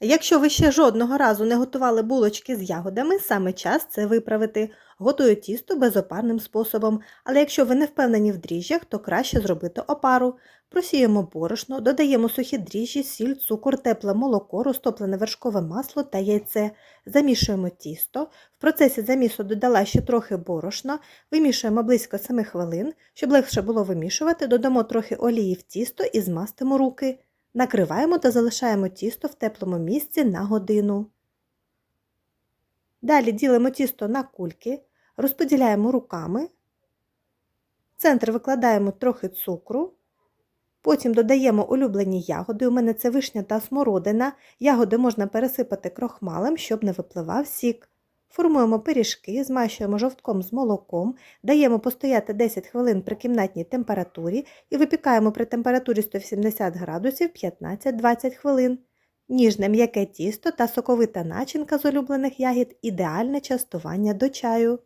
Якщо ви ще жодного разу не готували булочки з ягодами, саме час це виправити. Готую тісто безопарним способом, але якщо ви не впевнені в дріжджах, то краще зробити опару. Просіємо борошно, додаємо сухі дріжджі, сіль, цукор, тепле молоко, розтоплене вершкове масло та яйце. Замішуємо тісто. В процесі замісу додала ще трохи борошна, вимішуємо близько 7 хвилин. Щоб легше було вимішувати, додамо трохи олії в тісто і змастимо руки. Накриваємо та залишаємо тісто в теплому місці на годину. Далі ділимо тісто на кульки, розподіляємо руками. В центр викладаємо трохи цукру. Потім додаємо улюблені ягоди. У мене це вишня та смородина. Ягоди можна пересипати крохмалем, щоб не випливав сік. Формуємо пиріжки, змащуємо жовтком з молоком, даємо постояти 10 хвилин при кімнатній температурі і випікаємо при температурі 170 градусів 15-20 хвилин. Ніжне м'яке тісто та соковита начинка з улюблених ягід ідеальне частування до чаю.